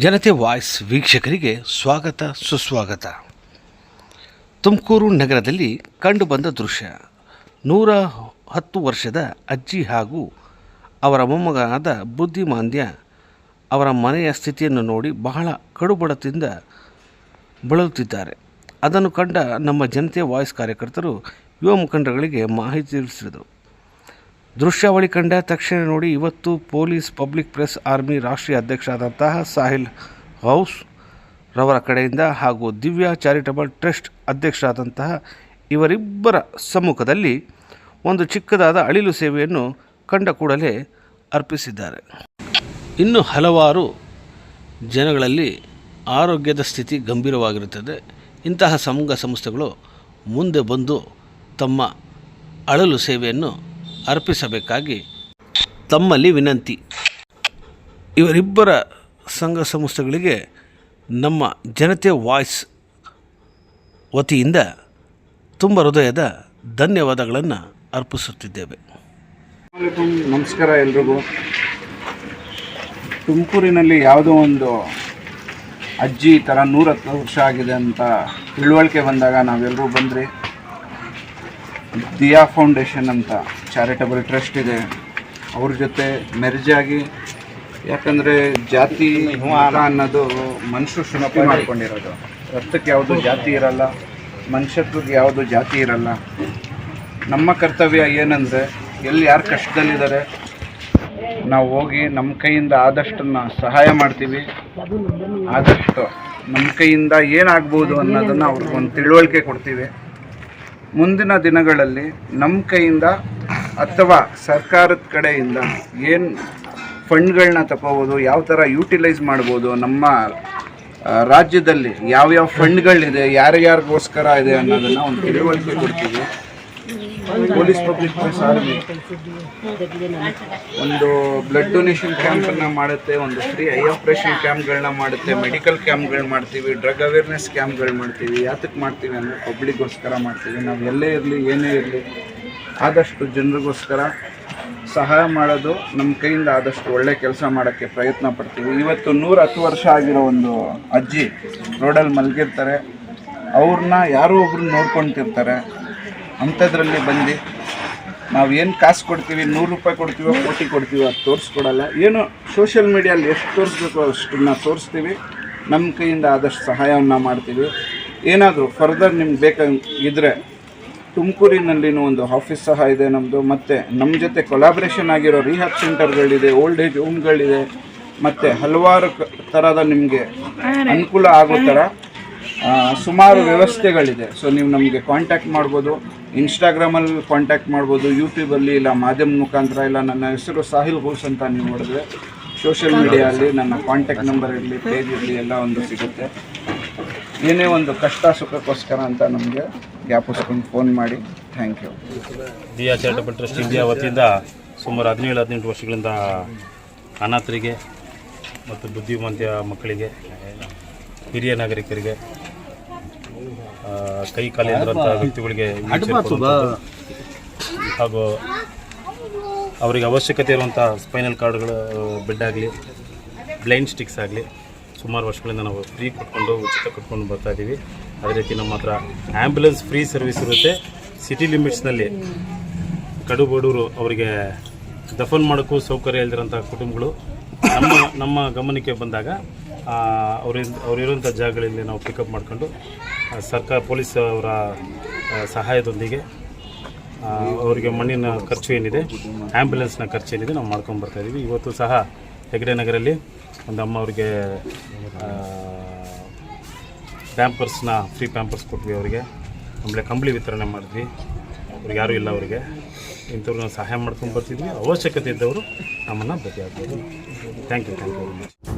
ಜನತೆ ವಾಯ್ಸ್ ವೀಕ್ಷಕರಿಗೆ ಸ್ವಾಗತ, ಸುಸ್ವಾಗತ. ತುಮಕೂರು ನಗರದಲ್ಲಿ ಕಂಡುಬಂದ ದೃಶ್ಯ. ನೂರ ಹತ್ತು ವರ್ಷದ ಅಜ್ಜಿ ಹಾಗೂ ಅವರ ಮೊಮ್ಮಗನಾದ ಬುದ್ಧಿಮಾಂದ್ಯ ಅವರ ಮನೆಯ ಸ್ಥಿತಿಯನ್ನು ನೋಡಿ ಬಹಳ ಕಡುಬಡದಿಂದ ಬಳಲುತ್ತಿದ್ದಾರೆ. ಅದನ್ನು ಕಂಡ ನಮ್ಮ ಜನತೆ ವಾಯ್ಸ್ ಕಾರ್ಯಕರ್ತರು ಯುವ ಮುಖಂಡಗಳಿಗೆ ಮಾಹಿತಿ ತಿಳಿಸಿದರು. ದೃಶ್ಯಾವಳಿ ಕಂಡ ತಕ್ಷಣ ನೋಡಿ ಇವತ್ತು ಪೊಲೀಸ್, ಪಬ್ಲಿಕ್ ಪ್ರೆಸ್, ಆರ್ಮಿ ರಾಷ್ಟ್ರೀಯ ಅಧ್ಯಕ್ಷರಾದಂತಹ ಸಾಹಿಲ್ ಹೌಸ್ ರವರ ಕಡೆಯಿಂದ ಹಾಗೂ ದಿವ್ಯಾ ಚಾರಿಟಬಲ್ ಟ್ರಸ್ಟ್ ಅಧ್ಯಕ್ಷರಾದಂತಹ ಇವರಿಬ್ಬರ ಸಮ್ಮುಖದಲ್ಲಿ ಒಂದು ಚಿಕ್ಕದಾದ ಅಳಿಲು ಸೇವೆಯನ್ನು ಕಂಡ ಕೂಡಲೇ ಅರ್ಪಿಸಿದ್ದಾರೆ. ಇನ್ನು ಹಲವಾರು ಜನಗಳಲ್ಲಿ ಆರೋಗ್ಯದ ಸ್ಥಿತಿ ಗಂಭೀರವಾಗಿರುತ್ತದೆ. ಇಂತಹ ಸಂಘ ಸಂಸ್ಥೆಗಳು ಮುಂದೆ ಬಂದು ತಮ್ಮ ಅಳಲು ಸೇವೆಯನ್ನು ಅರ್ಪಿಸಬೇಕಾಗಿ ತಮ್ಮಲ್ಲಿ ವಿನಂತಿ. ಇವರಿಬ್ಬರ ಸಂಘ ಸಂಸ್ಥೆಗಳಿಗೆ ನಮ್ಮ ಜನತೆ ವಾಯ್ಸ್ ವತಿಯಿಂದ ತುಂಬ ಹೃದಯದ ಧನ್ಯವಾದಗಳನ್ನು ಅರ್ಪಿಸುತ್ತಿದ್ದೇವೆ. ನಮಸ್ಕಾರ ಎಲ್ರಿಗೂ. ತುಮಕೂರಿನಲ್ಲಿ ಯಾವುದೋ ಒಂದು ಅಜ್ಜಿ ಈ ಥರ ನೂರತ್ತು ವರ್ಷ ಆಗಿದೆ ಅಂತ ತಿಳುವಳಿಕೆ ಬಂದಾಗ ನಾವೆಲ್ಲರೂ ಬಂದ್ರಿ. ದಿಯಾ ಫೌಂಡೇಶನ್ ಅಂತ ಚಾರಿಟಬಲ್ ಟ್ರಸ್ಟ್ ಇದೆ. ಅವ್ರ ಜೊತೆ ಮೆರ್ಜಾಗಿ ಯಾಕಂದರೆ ಜಾತಿ ಅನ್ನೋದು ಮನುಷ್ಯರು ಸೃಷ್ಟಿ ಮಾಡ್ಕೊಂಡಿರೋದು. ರಕ್ತಕ್ಕೆ ಯಾವುದು ಜಾತಿ ಇರಲ್ಲ, ಮನುಷ್ಯತ್ವಕ್ಕೆ ಯಾವುದು ಜಾತಿ ಇರಲ್ಲ. ನಮ್ಮ ಕರ್ತವ್ಯ ಏನಂದರೆ ಎಲ್ಲಿ ಯಾರು ಕಷ್ಟದಲ್ಲಿದ್ದಾರೆ, ನಾವು ಹೋಗಿ ನಮ್ಮ ಕೈಯಿಂದ ಆದಷ್ಟನ್ನ ಸಹಾಯ ಮಾಡ್ತೀವಿ. ಆದಷ್ಟು ನಮ್ಮ ಕೈಯಿಂದ ಏನಾಗ್ಬೋದು ಅನ್ನೋದನ್ನು ಅವ್ರಿಗೊಂದು ತಿಳುವಳಿಕೆ ಕೊಡ್ತೀವಿ. ಮುಂದಿನ ದಿನಗಳಲ್ಲಿ ನಮ್ಮ ಕೈಯಿಂದ ಅಥವಾ ಸರ್ಕಾರದ ಕಡೆಯಿಂದ ಏನು ಫಂಡ್ಗಳನ್ನ ತಗೋಬೋದು, ಯಾವ ಥರ ಯೂಟಿಲೈಸ್ ಮಾಡ್ಬೋದು, ನಮ್ಮ ರಾಜ್ಯದಲ್ಲಿ ಯಾವ್ಯಾವ ಫಂಡ್ಗಳಿದೆ, ಯಾರ್ಯಾರಿಗೋಸ್ಕರ ಇದೆ ಅನ್ನೋದನ್ನು ಒಂದು ತಿಳುವಳಿಕೆ ಕೊಡ್ತೀವಿ. ಪೊಲೀಸ್ ಪಬ್ಲಿಕ್ ಪ್ರೆಸ್ ಆರ್ಮಿ ಒಂದು ಬ್ಲಡ್ ಡೊನೇಷನ್ ಕ್ಯಾಂಪನ್ನು ಮಾಡುತ್ತೆ, ಒಂದು ಫ್ರೀ ಐ ಆಪರೇಷನ್ ಕ್ಯಾಂಪ್ಗಳನ್ನ ಮಾಡುತ್ತೆ ಮೆಡಿಕಲ್ ಕ್ಯಾಂಪ್ಗಳು ಮಾಡ್ತೀವಿ ಡ್ರಗ್ ಅವೇರ್ನೆಸ್ ಕ್ಯಾಂಪ್ಗಳು ಮಾಡ್ತೀವಿ ಯಾತಕ್ಕೆ ಮಾಡ್ತೀವಿ ಅಂದರೆ ಪಬ್ಲಿಕ್ಗೋಸ್ಕರ ಮಾಡ್ತೀವಿ. ನಾವು ಎಲ್ಲೇ ಇರಲಿ, ಏನೇ ಇರಲಿ, ಆದಷ್ಟು ಜನರಿಗೋಸ್ಕರ ಸಹಾಯ ಮಾಡೋದು ನಮ್ಮ ಕೈಯಿಂದ ಆದಷ್ಟು ಒಳ್ಳೆ ಕೆಲಸ ಮಾಡೋಕ್ಕೆ ಪ್ರಯತ್ನ ಪಡ್ತೀವಿ. ಇವತ್ತು ನೂರ ಹತ್ತು ವರ್ಷ ಆಗಿರೋ ಒಂದು ಅಜ್ಜಿ ರೋಡಲ್ಲಿ ಮಲಗಿರ್ತಾರೆ. ಅವ್ರನ್ನ ಯಾರೋ ಒಬ್ರು ನೋಡ್ಕೊಳ್ತಿರ್ತಾರೆ ಅಂಥದ್ರಲ್ಲಿ ಬಂದು ನಾವು ಏನು ಕಾಸು ಕೊಡ್ತೀವಿ ನೂರು ರೂಪಾಯಿ ಕೊಡ್ತೀವೋ ಕೋಟಿ ಕೊಡ್ತೀವೋ ಅದು ತೋರಿಸ್ಕೊಡಲ್ಲ. ಏನು ಸೋಷಿಯಲ್ ಮೀಡಿಯಲ್ಲಿ ಎಷ್ಟು ತೋರಿಸ್ಬೇಕು ಅಷ್ಟನ್ನ ತೋರಿಸ್ತೀವಿ. ನಮ್ಮ ಕೈಯಿಂದ ಆದಷ್ಟು ಸಹಾಯವನ್ನು ಮಾಡ್ತೀವಿ. ಏನಾದರೂ ಫರ್ದರ್ ನಿಮ್ಗೆ ಬೇಕಾಗಿದ್ದರೆ ತುಮಕೂರಿನಲ್ಲಿನೂ ಒಂದು ಆಫೀಸ್ ಸಹ ಇದೆ ನಮ್ಮದು ಮತ್ತು ನಮ್ಮ ಜೊತೆ ಕೊಲಾಬ್ರೇಷನ್ ಆಗಿರೋ ರಿಹಾಬ್ ಸೆಂಟರ್ಗಳಿದೆ ಓಲ್ಡ್ ಏಜ್ ಹೋಮ್ಗಳಿದೆ ಮತ್ತು ಹಲವಾರು ಕ- ಥರದ ನಿಮಗೆ ಅನುಕೂಲ ಆಗೋ ಥರ ಸುಮಾರು ವ್ಯವಸ್ಥೆಗಳಿದೆ. ಸೊ ನೀವು ನಮಗೆ ಕಾಂಟ್ಯಾಕ್ಟ್ ಮಾಡ್ಬೋದು. ಇನ್ಸ್ಟಾಗ್ರಾಮಲ್ಲಿ ಕಾಂಟ್ಯಾಕ್ಟ್ ಮಾಡ್ಬೋದು. ಯೂಟ್ಯೂಬಲ್ಲಿ ಇಲ್ಲ, ಮಾಧ್ಯಮ ಮುಖಾಂತರ ಇಲ್ಲ, ನನ್ನ ಹೆಸರು ಸಾಹಿಲ್ ಘೋಷ್ ಅಂತ ನೀವು ನೋಡಿದ್ರೆ ಸೋಷಿಯಲ್ ಮೀಡಿಯಲ್ಲಿ ನನ್ನ ಕಾಂಟ್ಯಾಕ್ಟ್ ನಂಬರ್ ಇರಲಿ ಪೇಜ್ ಇರಲಿ, ಎಲ್ಲ ಒಂದು ಸಿಗುತ್ತೆ. ಏನೇ ಒಂದು ಕಷ್ಟ ಸುಖಕ್ಕೋಸ್ಕರ ಅಂತ ನಮಗೆ ಜ್ಞಾಪಿಸ್ಕೊಂಡು ಫೋನ್ ಮಾಡಿ. Thank you Diya charitable trust India ವತಿಯಿಂದ ಸುಮಾರು ಹದಿನೇಳು, ಹದಿನೆಂಟು ವರ್ಷಗಳಿಂದ ಅನಾಥರಿಗೆ ಮತ್ತು ಬುದ್ಧಿವಂತ ಮಕ್ಕಳಿಗೆ, ಹಿರಿಯ ನಾಗರಿಕರಿಗೆ ಕೈ ಕಾಲಿಲ್ಲದಂಥ ವ್ಯಕ್ತಿಗಳಿಗೆ ಹಾಗೂ ಅವರಿಗೆ ಅವಶ್ಯಕತೆ ಇರುವಂಥ ಸ್ಪೈನಲ್ ಕಾರ್ಡ್ಗಳು ಬೆಡ್ ಆಗಲಿ ಬ್ಲೈಂಡ್ ಸ್ಟಿಕ್ಸ್ ಆಗಲಿ ಸುಮಾರು ವರ್ಷಗಳಿಂದ ನಾವು ಫ್ರೀ ಕೊಟ್ಕೊಂಡು ಉಚಿತ ಕೊಟ್ಕೊಂಡು ಬರ್ತಾ ಇದ್ದೀವಿ ಅದೇ ರೀತಿ ನಮ್ಮ ಹತ್ರ ಆ್ಯಂಬುಲೆನ್ಸ್ ಫ್ರೀ ಸರ್ವಿಸ್ ಇರುತ್ತೆ. ಸಿಟಿ ಲಿಮಿಟ್ಸ್ನಲ್ಲಿ ಕಡು ಬಡವರು ಅವರಿಗೆ ದಫನ್ ಮಾಡೋಕ್ಕೂ ಸೌಕರ್ಯ ಇಲ್ದಿರೋಂಥ ಕುಟುಂಬಗಳು ನಮ್ಮ ನಮ್ಮ ಗಮನಕ್ಕೆ ಬಂದಾಗ ಆ, ಅವರಿಂದ ಅವರಿರುವಂಥ ಜಾಗಗಳಲ್ಲಿ ನಾವು ಪಿಕಪ್ ಮಾಡ್ಕೊಂಡು ಸರ್ಕಾರ ಪೊಲೀಸ್ ಅವರ ಸಹಾಯದೊಂದಿಗೆ ಅವರಿಗೆ ಮಣ್ಣಿನ ಖರ್ಚು ಏನಿದೆ ಆ್ಯಂಬುಲೆನ್ಸ್ನ ಖರ್ಚು ಏನಿದೆ ನಾವು ಮಾಡ್ಕೊಂಡು ಬರ್ತಾ ಇದ್ದೀವಿ ಇವತ್ತು ಸಹ ಹೆಗ್ಡೆ ನಗರಲ್ಲಿ ಒಂದು ಅಮ್ಮ ಅವ್ರಿಗೆ ಪ್ಯಾಂಪರ್ಸ್ನ ಫ್ರೀ ಪ್ಯಾಂಪರ್ಸ್ ಕೊಟ್ವಿ ಅವರಿಗೆ. ಆಮೇಲೆ ಕಂಬಳಿ ವಿತರಣೆ ಮಾಡಿದ್ವಿ. ಅವ್ರಿಗೆ ಯಾರೂ ಇಲ್ಲ ಅವರಿಗೆ. ಇಂಥವ್ರನ್ನ ಸಹಾಯ ಮಾಡ್ಕೊಂಡು ಬರ್ತಿದ್ವಿ. ಅವಶ್ಯಕತೆ ಇದ್ದವರು ನಮ್ಮನ್ನು ಭೇಟಿಯಾಗ್ಬೋದು. Thank you thank you very much